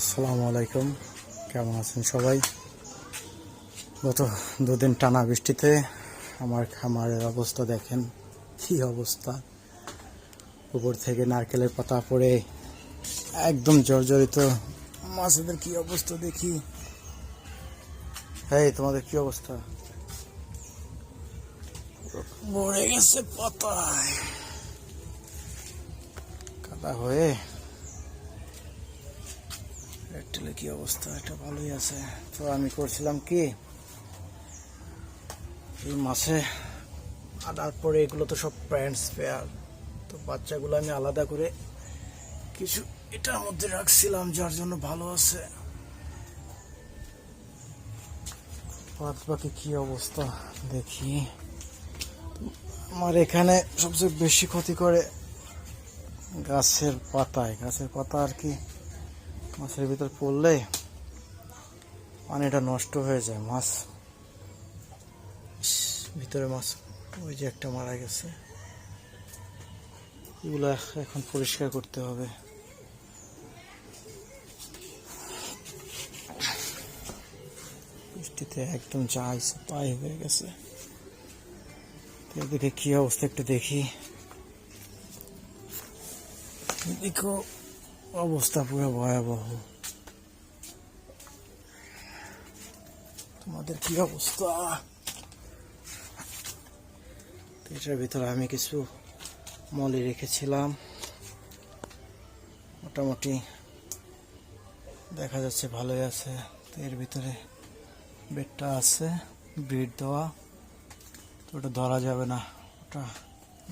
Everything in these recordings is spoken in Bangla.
আসসালামু আলাইকুম। কেমন আছেন সবাই? গত দুদিন টানা বৃষ্টিতে আমার খামারের অবস্থা দেখেন, কি অবস্থা। উপর থেকে নারকেলের পাতা পড়ে একদম জর্জরিত। মাছেদের কি অবস্থা দেখি। এই, তোমাদের কি অবস্থা? মরে গেছে পাতায়। কাদা হয়ে এয়ারটেলে কি অবস্থা? এটা ভালোই আছে। তো আমি করছিলাম কি? এই মাসে আনার পরে এগুলো তো সব প্যান্টস পেয়ার তো বাচ্চাগুলো আমি আলাদা করে কিছু এটার মধ্যে রাখছিলাম, যার জন্য ভালো আছে। কি অবস্থা? দেখি। আমার এখানে সবচেয়ে বেশি ক্ষতি করে গাছের পাতায়। গাছের পাতা আর কি মাছের ভিতর পড়লে পানিটা নষ্ট হয়ে যায়, মাছ। ভিতরে মাছ, ওই যে একটা মারা গেছে। এগুলো এখন পরিষ্কার করতে হবে। বৃষ্টিতে একদম ইচ্ছে তাই হয়ে গেছে। এদিকে কি অবস্থা একটু দেখি। দেখো। অবস্থা পুরো ভয়াবহ। তোমাদের কি অবস্থা? এটার ভিতরে আমি কিছু মলি রেখেছিলাম। মোটামুটি দেখা যাচ্ছে ভালোই আছে। তো এর ভিতরে বেডটা আছে ব্রিড দেওয়া। তো ওটা ধরা যাবে না। ওটা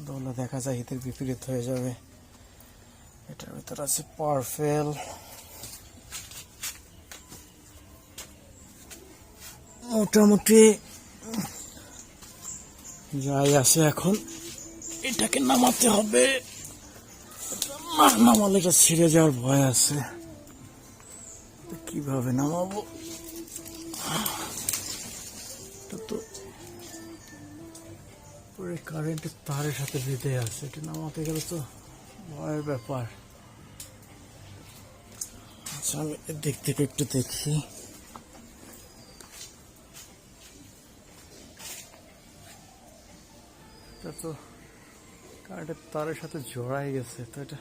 ধরলে দেখা যায় হিতের বিপরীত হয়ে যাবে। এটার ভিতর আছে পারফেল। মোটামুটি যাই আছে এখন। এটাকে নামাতে হবে। নামালে এটা ছিঁড়ে যাওয়ার ভয় আছে। কীভাবে নামাবো? তো কারেন্টের তারের সাথে বেঁধে আছে। এটা নামাতে গেলে তো ভয়ের ব্যাপার। আচ্ছা আমি দিক থেকে একটু দেখি। এটা তো কারেন্টের তারের সাথে জড়াই গেছে, তো এটা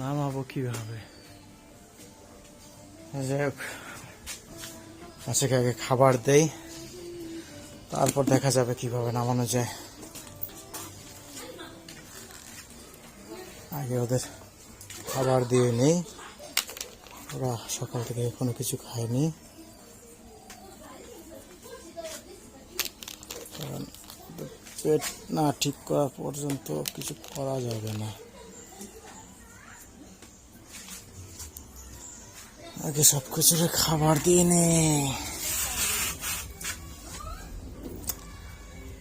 নামাবো কীভাবে? যাই হোক মাছকে আগে খাবার দেই, তারপর দেখা যাবে কীভাবে নামানো যায়। আগে ওদের খাবার দিয়ে নেই। ওরা সকাল থেকে কোনো কিছু খায়নি। কারণ পেট না ঠিক করা পর্যন্ত কিছু করা যাবে না। আগে সব কিছুর খাবার দিয়ে নে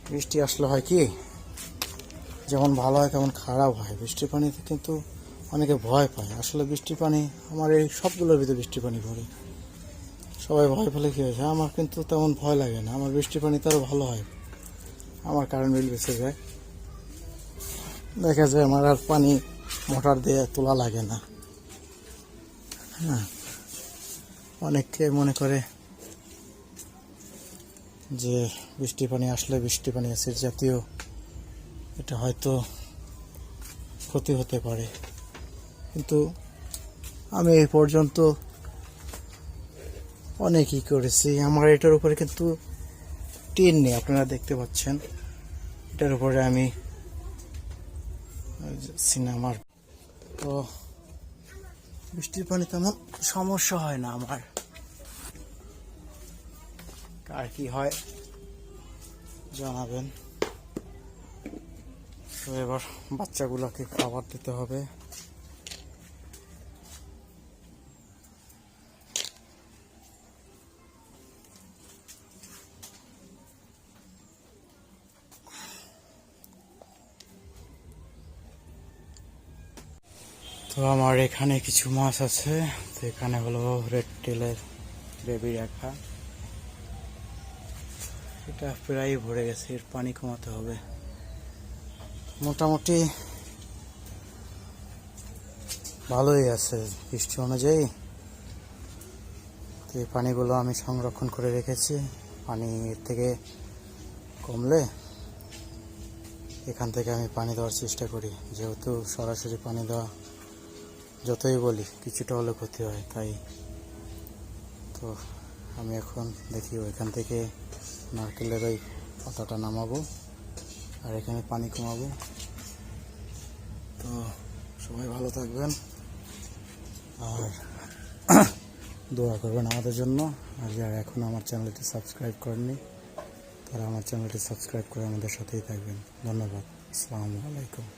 বৃষ্টি আসলে হয় কি? যেমন ভালো হয়, তেমন খারাপ হয়। বৃষ্টির পানিতে কিন্তু অনেকে ভয় পায়। আসলে বৃষ্টির পানি আমার এই সবগুলোর ভিতরে বৃষ্টির পানি পড়ে। সবাই ভয় পেলে কী হয়েছে? আমার কিন্তু তেমন ভয় লাগে না। আমার বৃষ্টির পানি তারও ভালো হয়। আমার কারেন্ট বিল বেঁচে যায়। দেখা যায় আমার আর পানি মোটর দিয়ে তোলা লাগে না। হ্যাঁ। অনেকে মনে করে যে বৃষ্টি পানি আসলে বৃষ্টি পানি অ্যাসিড জাতীয় এটা হয়তো ক্ষতি হতে পারে। কিন্তু আমি এই পর্যন্ত অনেকই করেছি। আমার এটার উপরে কিন্তু টিন নেই, আপনারা দেখতে পাচ্ছেন। এটার উপরে আমি সিনেমার তো বৃষ্টির পানি তেমন সমস্যা হয় না আমার। কার কি হয় জানাবেন। তো এবার বাচ্চাগুলোকে খাবার দিতে হবে। তো আমার এখানে কিছু মাছ আছে, তো এখানে হলো রেড টেলের বেবি রাখা। এটা প্রায় ভরে গেছে, এর পানি কমাতে হবে। মোটামুটি ভালোই আছে বৃষ্টি অনুযায়ী। এই পানিগুলো আমি সংরক্ষণ করে রেখেছি। পানি এর থেকে কমলে এখান থেকে আমি পানি দেওয়ার চেষ্টা করি। যেহেতু সরাসরি পানি দেওয়া যতই বলি, কিছুটা হলে ক্ষতি হয় তাই। তো আমি এখন দেখি ওইখান থেকে নারকেলের ওই পাতাটা নামাবো। আর এখানে পানি কমাবো। তো সবাই ভালো থাকবেন আর দোয়া করবেন আমাদের জন্য। আর যারা এখন আমার চ্যানেলটি সাবস্ক্রাইব করেননি, তারা আমার চ্যানেলটি সাবস্ক্রাইব করে আমাদের সাথেই থাকবেন। ধন্যবাদ। আসসালামু আলাইকুম।